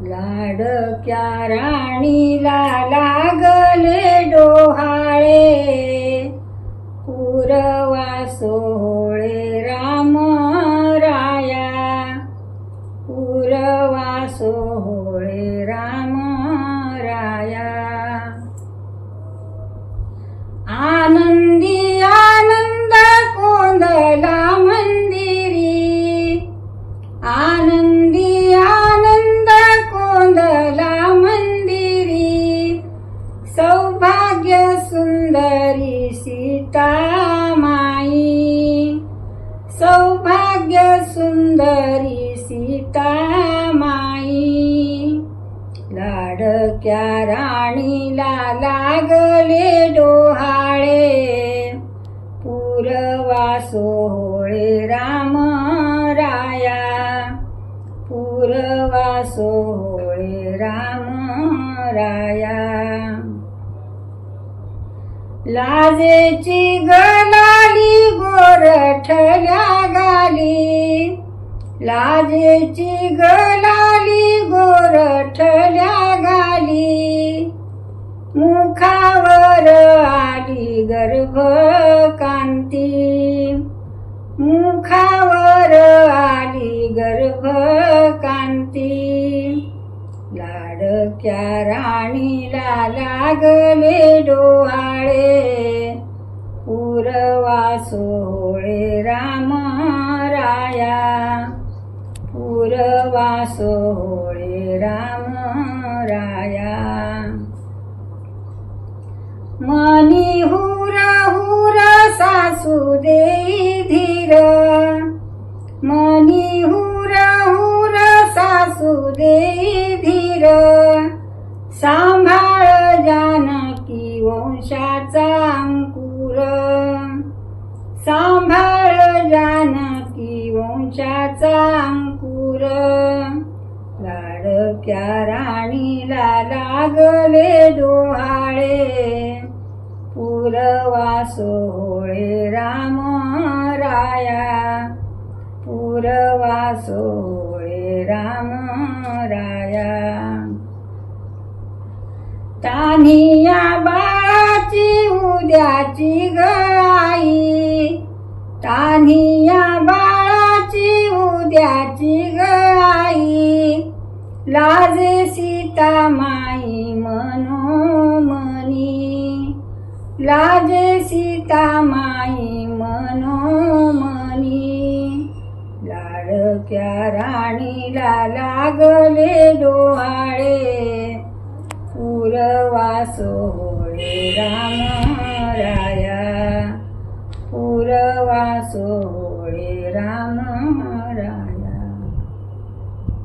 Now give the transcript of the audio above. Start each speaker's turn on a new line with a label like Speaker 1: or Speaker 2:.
Speaker 1: लाडक्या राणीला लाग भाग्य सुंदरी सीता माई सौभाग्य सुंदरी सीता माई लाडक्या राणीला लागले डोहाळे. पुरवासो होळे राम राया. पुरवासो होळे राम राया. लाजेची गलाली गोरठल्या गाली. लाजेची गलाली गोरठल्या गाली. मुखावर आली गर्भ कांती मुखावर आली गर्भ कांती त्या राणीला लागले डोहाळे. पुरवा सोहळे राम राया. पुरवा सोहळे राम राया. मनी हुर हुर सासू देई धीर. मनी हुर हुर सासू देई धीर. वंशाचा अंकुर. लाडक्या राणीला लागले डोहाळे. पुरवा सोहळे राम राया. पुरवा सोहळे राम राया. तानिया बाळाची उद्याची ग. लाजे सीता माई मनोमनी। लाजे सीता माई मनोमनी लाडक्या राणीला लागले डोहाळे। पुरवा होळे राम राया पुरवा होळे राम